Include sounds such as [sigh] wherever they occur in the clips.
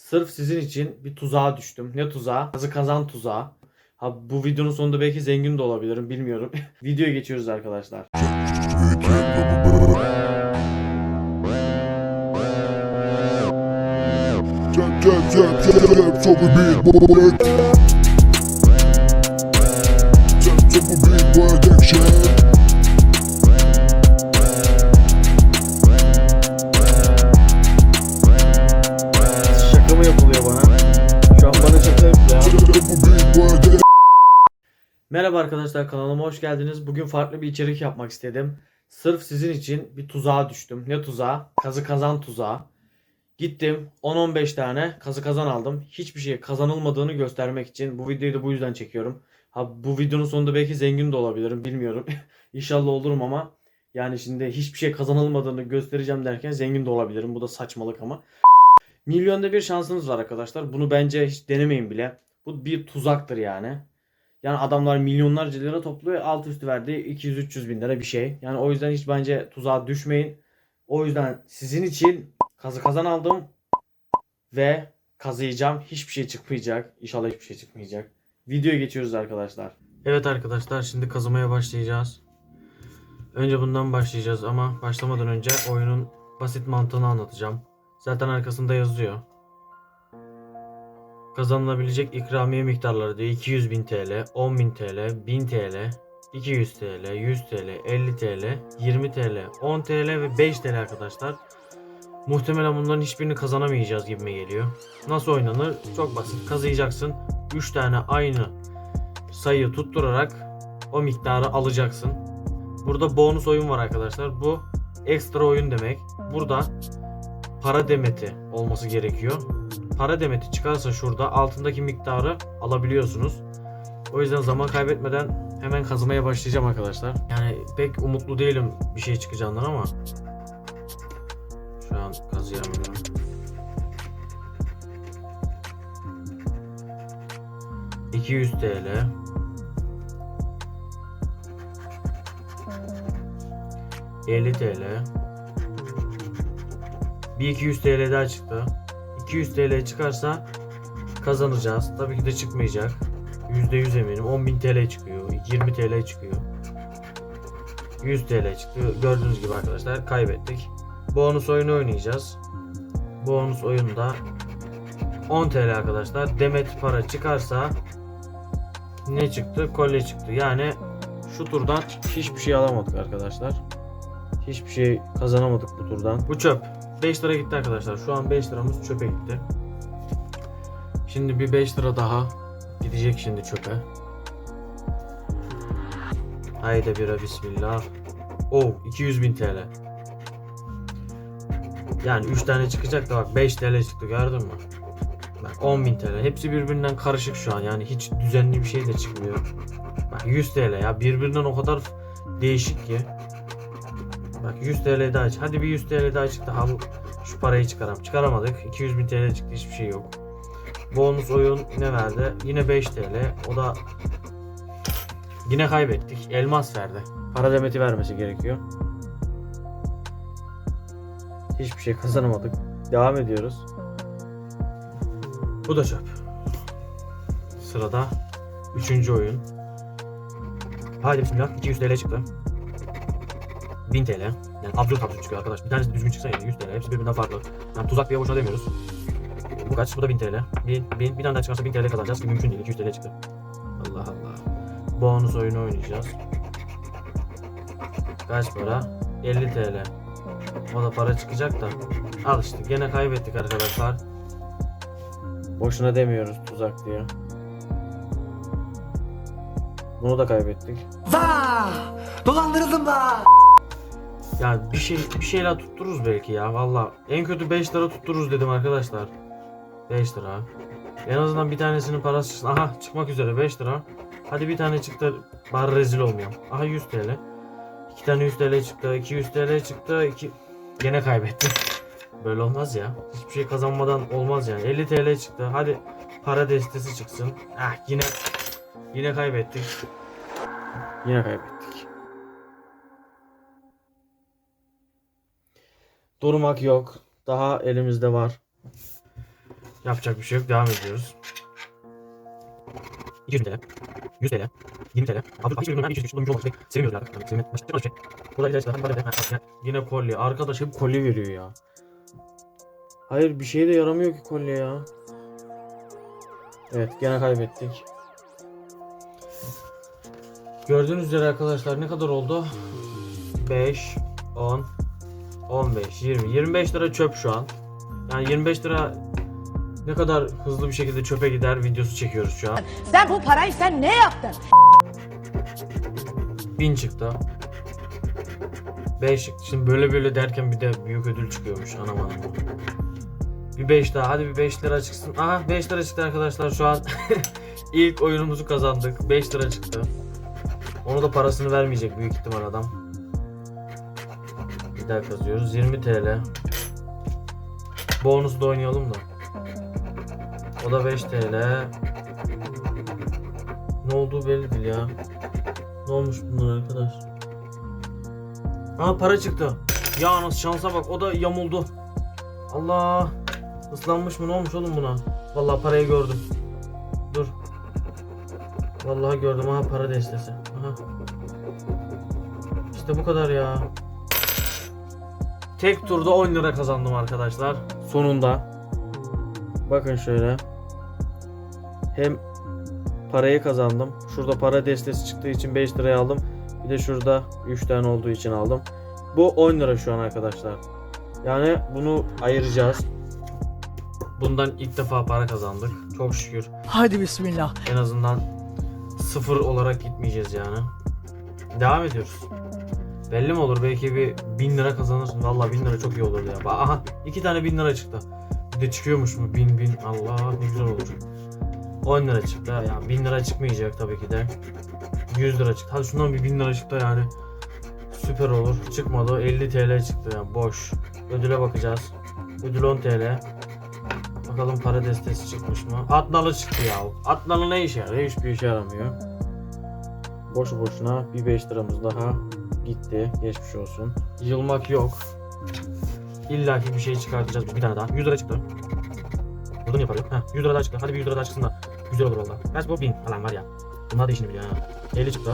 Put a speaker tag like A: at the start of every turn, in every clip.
A: Sırf sizin için bir tuzağa düştüm. Ne tuzağı? Kazı kazan tuzağı. Ha bu videonun sonunda belki zengin de olabilirim bilmiyorum. Videoya geçiyoruz arkadaşlar. Merhaba arkadaşlar kanalıma hoş geldiniz. Bugün farklı bir içerik yapmak istedim. Sırf sizin için bir tuzağa düştüm. Ne tuzağı? Kazı kazan tuzağı. Gittim 10-15 tane kazı kazan aldım. Hiçbir şey kazanılmadığını göstermek için bu videoyu da bu yüzden çekiyorum. Ha bu videonun sonunda belki zengin de olabilirim bilmiyorum. [laughs] İnşallah olurum ama yani şimdi hiçbir şey kazanılmadığını göstereceğim derken zengin de olabilirim. Bu da saçmalık ama. Milyonda bir şansınız var arkadaşlar. Bunu bence hiç denemeyin bile. Bu bir tuzaktır yani. Yani adamlar milyonlarca lira topluyor. Alt üstü verdiği 200-300 bin lira bir şey. Yani o yüzden hiç bence tuzağa düşmeyin. O yüzden sizin için kazı kazan aldım. Ve kazıyacağım. Hiçbir şey çıkmayacak. İnşallah hiçbir şey çıkmayacak. Videoya geçiyoruz arkadaşlar. Evet arkadaşlar şimdi kazımaya başlayacağız. Önce bundan başlayacağız ama başlamadan önce oyunun basit mantığını anlatacağım. Zaten arkasında yazıyor. Kazanılabilecek ikramiye miktarları diyor 200 bin TL, 10 bin TL, 1000 TL, 200 TL, 100 TL, 50 TL, 20 TL, 10 TL ve 5 TL arkadaşlar. Muhtemelen bunların hiçbirini kazanamayacağız gibime geliyor. Nasıl oynanır? Çok basit. Kazıyacaksın. 3 tane aynı sayı tutturarak o miktarı alacaksın. Burada bonus oyun var arkadaşlar. Bu ekstra oyun demek. Burada para demeti olması gerekiyor para demeti çıkarsa şurada altındaki miktarı alabiliyorsunuz. O yüzden zaman kaybetmeden hemen kazımaya başlayacağım arkadaşlar. Yani pek umutlu değilim bir şey çıkacağından ama şu an kazıyamıyorum. ...200 TL... ...50 TL... ...bir 200 TL daha çıktı... 200 TL çıkarsa kazanacağız. Tabii ki de çıkmayacak. %100 eminim. 10.000 TL çıkıyor. 20 TL çıkıyor. 100 TL çıktı. Gördüğünüz gibi arkadaşlar kaybettik. Bonus oyunu oynayacağız. Bonus oyunda 10 TL arkadaşlar. Demet para çıkarsa ne çıktı? Kolye çıktı. Yani şu turdan hiçbir şey alamadık arkadaşlar. Hiçbir şey kazanamadık bu turdan. Bu çöp. 5 lira gitti arkadaşlar. Şu an 5 liramız çöpe gitti. Şimdi bir 5 lira daha gidecek şimdi çöpe. Haydi bira bismillah. Oh 200 bin TL. Yani 3 tane çıkacak da bak 5 TL çıktı gördün mü? Bak 10 bin TL. Hepsi birbirinden karışık şu an. Yani hiç düzenli bir şey de çıkmıyor. Bak 100 TL ya birbirinden o kadar değişik ki. Bak 100 TL daha çık. Hadi bir 100 TL daha çıktı. Ha, şu parayı çıkaram. Çıkaramadık. 200 bin TL çıktı. Hiçbir şey yok. Bonus oyun ne verdi? Yine 5 TL. O da yine kaybettik. Elmas verdi. Para demeti vermesi gerekiyor. Hiçbir şey kazanamadık. Devam ediyoruz. Bu da çöp. Sırada 3. oyun. Hadi bismillah 200 TL çıktı. 1000 TL. Yani absürt absürt çıkıyor arkadaş. Bir tanesi düzgün çıksa yani 100 TL. Hepsi birbirinden farklı. Yani tuzak diye boşuna demiyoruz. Bu kaç? Bu da 1000 TL. 1000, 1000, bir tane daha çıkarsa 1000 TL kazanacağız. Ki mümkün değil. 200 TL çıktı. Allah Allah. Bonus oyunu oynayacağız. Kaç para? 50 TL. O da para çıkacak da. Al işte gene kaybettik arkadaşlar. Boşuna demiyoruz tuzak diye. Bunu da kaybettik.
B: Vah! Dolandırıldım da!
A: Ya bir şey bir şeyler tuttururuz belki ya valla. En kötü 5 lira tuttururuz dedim arkadaşlar. 5 lira. En azından bir tanesinin parası çıksın. Aha çıkmak üzere 5 lira. Hadi bir tane çıktı bari rezil olmayalım. Aha 100 TL. 2 tane 100 TL çıktı. 200 TL çıktı. 2 Gene kaybettik. [laughs] Böyle olmaz ya. Hiçbir şey kazanmadan olmaz yani. 50 TL çıktı. Hadi para destesi çıksın. Ah yine yine kaybettik. Yine kaybettik. Durmak yok. Daha elimizde var. Yapacak bir şey yok. Devam ediyoruz. 200 TL. 100 TL. 20 TL. Abi hiç bilmiyorum ben 200 olmuş olmak sevmiyoruz artık. Yani sevmek başka bir şey. Burada. Hadi hadi hadi. Yine kolye. Arkadaş hep kolye veriyor ya. Hayır bir şeye de yaramıyor ki kolye ya. Evet gene kaybettik. Gördüğünüz üzere arkadaşlar ne kadar oldu? 5, 10, 15, 20. 25 lira çöp şu an. Yani 25 lira ne kadar hızlı bir şekilde çöpe gider videosu çekiyoruz şu an.
C: Sen bu parayı sen ne yaptın?
A: 1000 çıktı. 5 çıktı. Şimdi böyle böyle derken bir de büyük ödül çıkıyormuş. Anam anam. Bir 5 daha. Hadi bir 5 lira çıksın. Aha 5 lira çıktı arkadaşlar şu an. [laughs] ilk oyunumuzu kazandık. 5 lira çıktı. Onu da parasını vermeyecek büyük ihtimal adam. Daha kazıyoruz. 20 TL. Bonusla oynayalım da. O da 5 TL. Ne olduğu belli değil ya. Ne olmuş bunlar arkadaş? Aa para çıktı. Ya nasıl şansa bak o da yamuldu. Allah. Islanmış mı ne olmuş oğlum buna? Vallahi parayı gördüm. Dur. Vallahi gördüm aha para destesi. Aha. İşte bu kadar ya. Tek turda 10 lira kazandım arkadaşlar. Sonunda. Bakın şöyle. Hem parayı kazandım. Şurada para destesi çıktığı için 5 liraya aldım. Bir de şurada 3 tane olduğu için aldım. Bu 10 lira şu an arkadaşlar. Yani bunu ayıracağız. Bundan ilk defa para kazandık. Çok şükür.
B: Hadi bismillah.
A: En azından sıfır olarak gitmeyeceğiz yani. Devam ediyoruz. Belli mi olur? Belki bir 1000 lira kazanırsın. Vallahi 1000 lira çok iyi olur ya. Aha iki tane 1000 lira çıktı. Bir de çıkıyormuş mu? 1000 1000 Allah ne güzel olur. 10 lira çıktı. Yani 1000 lira çıkmayacak tabii ki de. 100 lira çıktı. Hadi şundan bir 1000 lira çıktı yani. Süper olur. Çıkmadı. 50 TL çıktı yani boş. Ödüle bakacağız. Ödül 10 TL. Bakalım para destesi çıkmış mı? Atnalı çıktı ya. Atnalı ne işe yarıyor? Hiçbir işe yaramıyor. Boşu boşuna bir 5 liramız daha gitti. Geçmiş olsun. Yılmak yok. İlla ki bir şey çıkartacağız. Bir tane daha. 100 lira çıktı. Burada mı yapalım? Heh, 100 lira daha çıktı. Hadi bir 100 lira daha çıksın da. Güzel olur valla. Kaç bu? 1000 falan var ya. Bunlar da işini biliyor ha. 50 çıktı.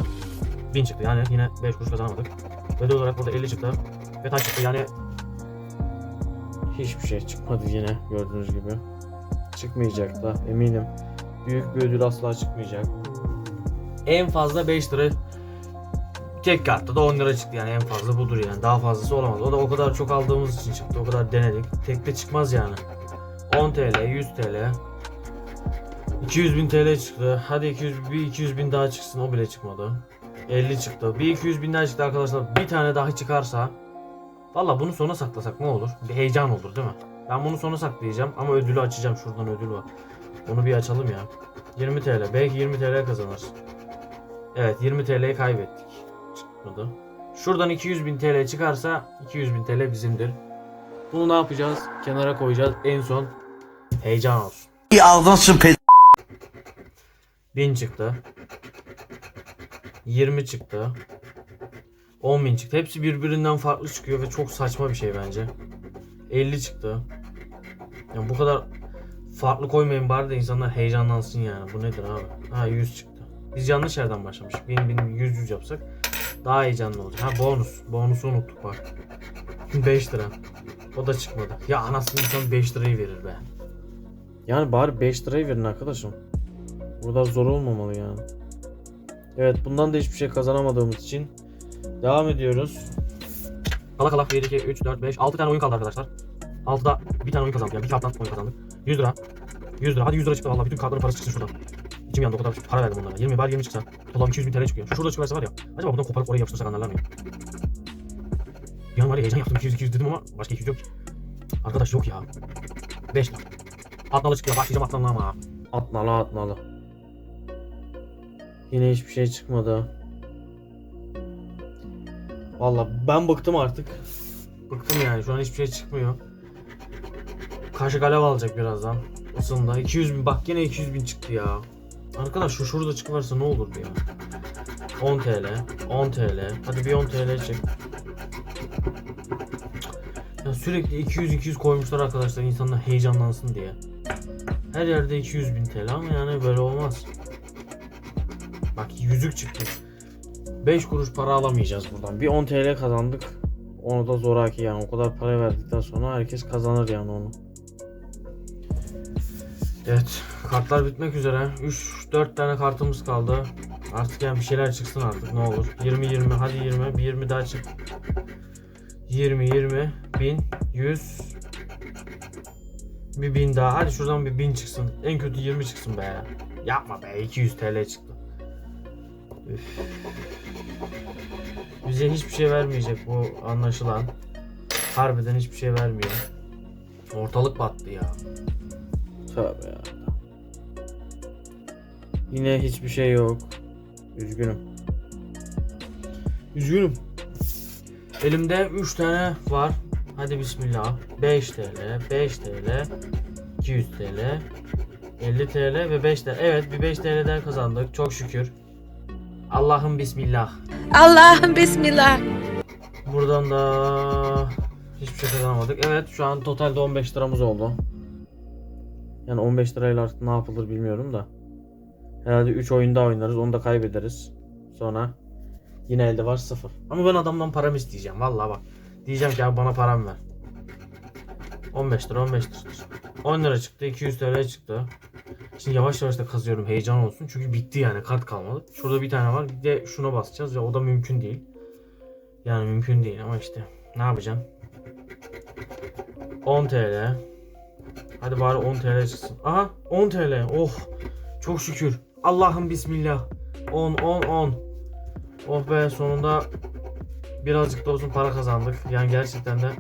A: 1000 çıktı. Yani yine 5 kuruş kazanamadık. Ödül olarak burada 50 çıktı. Ve taş çıktı. Yani hiçbir şey çıkmadı yine gördüğünüz gibi. Çıkmayacak da eminim. Büyük bir ödül asla çıkmayacak. En fazla 5 lira Tek kartta da 10 lira çıktı yani en fazla budur yani. Daha fazlası olamaz. O da o kadar çok aldığımız için çıktı. O kadar denedik. Tek de çıkmaz yani. 10 TL, 100 TL. 200 bin TL çıktı. Hadi 200, bir 200 bin daha çıksın. O bile çıkmadı. 50 çıktı. Bir 200 bin daha çıktı arkadaşlar. Bir tane daha çıkarsa. Valla bunu sona saklasak ne olur? Bir heyecan olur değil mi? Ben bunu sona saklayacağım ama ödülü açacağım. Şuradan ödül var. Onu bir açalım ya. 20 TL. Belki 20 TL kazanır. Evet 20 TL'yi kaybettik. Çıkmadı. Şuradan 200 bin TL çıkarsa 200 bin TL bizimdir. Bunu ne yapacağız? Kenara koyacağız. En son heyecan olsun.
B: İyi ağzınsın pes.
A: 1000 çıktı. 20 çıktı. 10.000 çıktı. Hepsi birbirinden farklı çıkıyor ve çok saçma bir şey bence. 50 çıktı. Yani bu kadar farklı koymayın bari de insanlar heyecanlansın yani. Bu nedir abi? Ha 100 çıktı. Biz yanlış yerden başlamıştık. 1000 1000 100 100 yapsak daha heyecanlı olacak. Ha bonus. Bonusu unuttuk bak. 5 lira. O da çıkmadı. Ya anasını insan 5 lirayı verir be. Yani bari 5 lirayı verin arkadaşım. Burada zor olmamalı yani. Evet bundan da hiçbir şey kazanamadığımız için devam ediyoruz. Kala kala 1, 2, 3, 4, 5, 6 tane oyun kaldı arkadaşlar. 6'da bir tane oyun kazandık yani bir karttan oyun kazandık. 100 lira. 100 lira. Hadi 100 lira çıktı vallahi bütün kartların parası çıksın şuradan. İçim yandı o kadar para verdim onlara. 20 bari 20 çıksa. Toplam 200 bin TL çıkıyor. Şu şurada çıkarsa var ya. Acaba buradan koparıp oraya yapıştırsak anlarlar mı? Bir an var ya heyecan yaptım 200 200 dedim ama başka 200 yok ki. Arkadaş yok ya. 5 lira. Atnalı çıkıyor başlayacağım atnalı ama. Atnalı atnalı. Yine hiçbir şey çıkmadı. Valla ben bıktım artık. Bıktım yani şu an hiçbir şey çıkmıyor. Karşı alev alacak birazdan. Isında 200 bin bak yine 200 bin çıktı ya. Arkadaş şu şurada çıkıverse ne olurdu ya. 10 TL 10 TL hadi bir 10 TL çek. Ya sürekli 200 200 koymuşlar arkadaşlar insanlar heyecanlansın diye. Her yerde 200 bin TL ama yani böyle olmaz. Bak yüzük çıktı. 5 kuruş para alamayacağız buradan. Bir 10 TL kazandık. Onu da zoraki yani o kadar para verdikten sonra herkes kazanır yani onu. Evet kartlar bitmek üzere. 3-4 tane kartımız kaldı. Artık yani bir şeyler çıksın artık ne olur. 20-20 hadi 20 bir 20 daha çık. 20-20 1000 100 bir 1000 daha hadi şuradan bir 1000 çıksın. En kötü 20 çıksın be. Yapma be 200 TL çıktı. Üf. Bize hiçbir şey vermeyecek bu anlaşılan. Harbiden hiçbir şey vermiyor. Ortalık battı ya. Tövbe ya. Yine hiçbir şey yok. Üzgünüm. Üzgünüm. Elimde 3 tane var. Hadi bismillah. 5 TL, 5 TL, 200 TL, 50 TL ve 5 TL. Evet bir 5 TL'den kazandık. Çok şükür. Allah'ım bismillah.
D: Allah'ım bismillah.
A: Buradan da hiçbir şey kazanamadık. Evet şu an totalde 15 liramız oldu. Yani 15 lirayla artık ne yapılır bilmiyorum da. Herhalde 3 oyun daha oynarız onu da kaybederiz. Sonra yine elde var 0. Ama ben adamdan param isteyeceğim vallahi bak. Diyeceğim ki abi bana param ver. 15 lira 15 lira. 10 lira çıktı 200 TL çıktı. Şimdi yavaş yavaş da kazıyorum heyecan olsun. Çünkü bitti yani kart kalmadı. Şurada bir tane var bir de şuna basacağız ya o da mümkün değil. Yani mümkün değil ama işte ne yapacağım? 10 TL. Hadi bari 10 TL çıksın. Aha 10 TL. Oh çok şükür. Allah'ım bismillah. 10 10 10. Oh be sonunda birazcık da olsun para kazandık. Yani gerçekten de.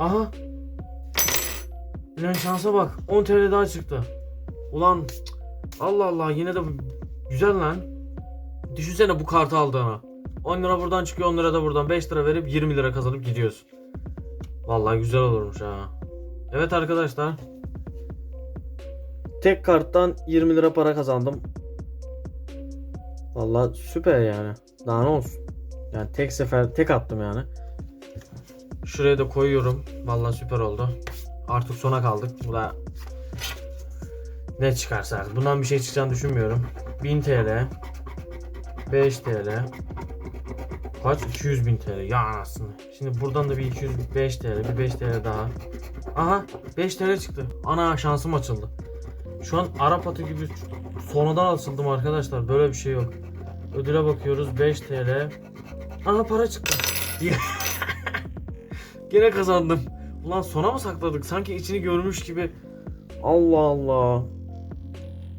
A: Aha. Ulan şansa bak. 10 TL daha çıktı. Ulan Allah Allah yine de güzel lan. Düşünsene bu kartı aldığını. 10 lira buradan çıkıyor 10 lira da buradan 5 lira verip 20 lira kazanıp gidiyorsun. Vallahi güzel olurmuş ha. Evet arkadaşlar. Tek karttan 20 lira para kazandım. Vallahi süper yani. Daha ne olsun. Yani tek sefer tek attım yani. Şuraya da koyuyorum. Vallahi süper oldu. Artık sona kaldık. Bu da ne çıkarsa. Bundan bir şey çıkacağını düşünmüyorum. 1000 TL 5 TL Kaç? 200 bin TL. Ya anasını. Şimdi buradan da bir 205 TL, bir 5 TL daha. Aha 5 TL çıktı. Ana şansım açıldı. Şu an Arap atı gibi sonradan açıldım arkadaşlar. Böyle bir şey yok. Ödüle bakıyoruz 5 TL. Ana para çıktı. [laughs] Gene kazandım. Ulan sona mı sakladık? Sanki içini görmüş gibi. Allah Allah.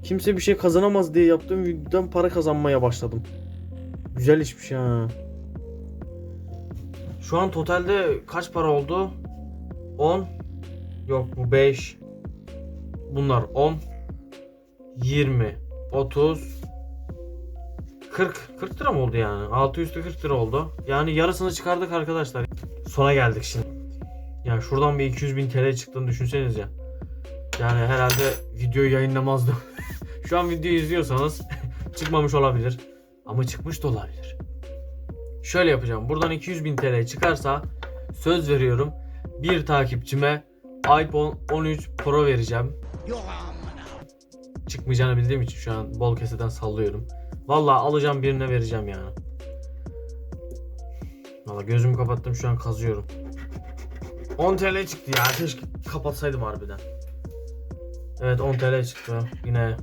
A: Kimse bir şey kazanamaz diye yaptığım videodan para kazanmaya başladım. Güzel işmiş ha. Şu an totalde kaç para oldu? 10 Yok bu 5 Bunlar 10 20 30 40 40 lira mı oldu yani? 600'lü 40 lira oldu. Yani yarısını çıkardık arkadaşlar. Sona geldik şimdi. Yani şuradan bir 200 bin TL çıktığını düşünseniz ya. Yani herhalde videoyu yayınlamazdım. [laughs] Şu an videoyu izliyorsanız [laughs] çıkmamış olabilir. Ama çıkmış da olabilir. Şöyle yapacağım. Buradan 200 bin TL çıkarsa söz veriyorum bir takipçime iPhone 13 Pro vereceğim. Çıkmayacağını bildiğim için şu an bol keseden sallıyorum. Vallahi alacağım birine vereceğim yani. Valla gözümü kapattım şu an kazıyorum. 10 TL çıktı ya keşke kapatsaydım harbiden. Evet 10 TL çıktı. Yine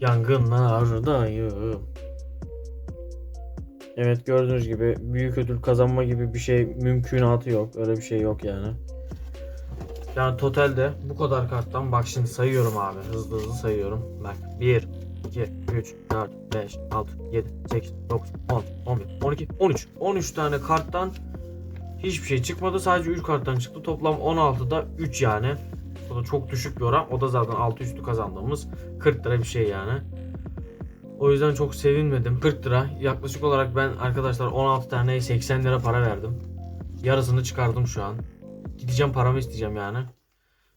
A: yangınlardayım. Evet gördüğünüz gibi büyük ödül kazanma gibi bir şey mümkünatı yok. Öyle bir şey yok yani. Yani totalde bu kadar karttan bak şimdi sayıyorum abi. Hızlı hızlı sayıyorum. Bak 1, 2, 3, 4, 5, 6, 7, 8, 9, 10, 11, 12, 13. 13 tane karttan hiçbir şey çıkmadı. Sadece 3 karttan çıktı. Toplam 16'da 3 yani. O da çok düşük bir oran. O da zaten altı üstü kazandığımız 40 lira bir şey yani. O yüzden çok sevinmedim. 40 lira. Yaklaşık olarak ben arkadaşlar 16 tane 80 lira para verdim. Yarısını çıkardım şu an. Gideceğim paramı isteyeceğim yani.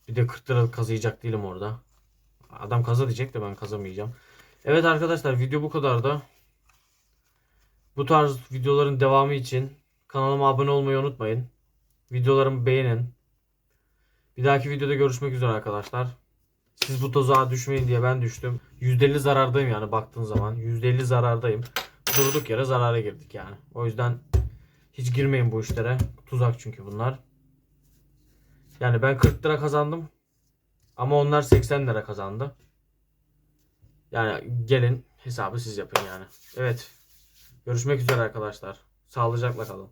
A: Bir de 40 lira kazıyacak değilim orada. Adam kaza diyecek de ben kazamayacağım. Evet arkadaşlar video bu kadardı. Bu tarz videoların devamı için kanalıma abone olmayı unutmayın. Videolarımı beğenin. Bir dahaki videoda görüşmek üzere arkadaşlar. Siz bu tuzağa düşmeyin diye ben düştüm. %50 zarardayım yani baktığın zaman. %50 zarardayım. Durduk yere zarara girdik yani. O yüzden hiç girmeyin bu işlere. Tuzak çünkü bunlar. Yani ben 40 lira kazandım. Ama onlar 80 lira kazandı. Yani gelin hesabı siz yapın yani. Evet. Görüşmek üzere arkadaşlar. Sağlıcakla kalın.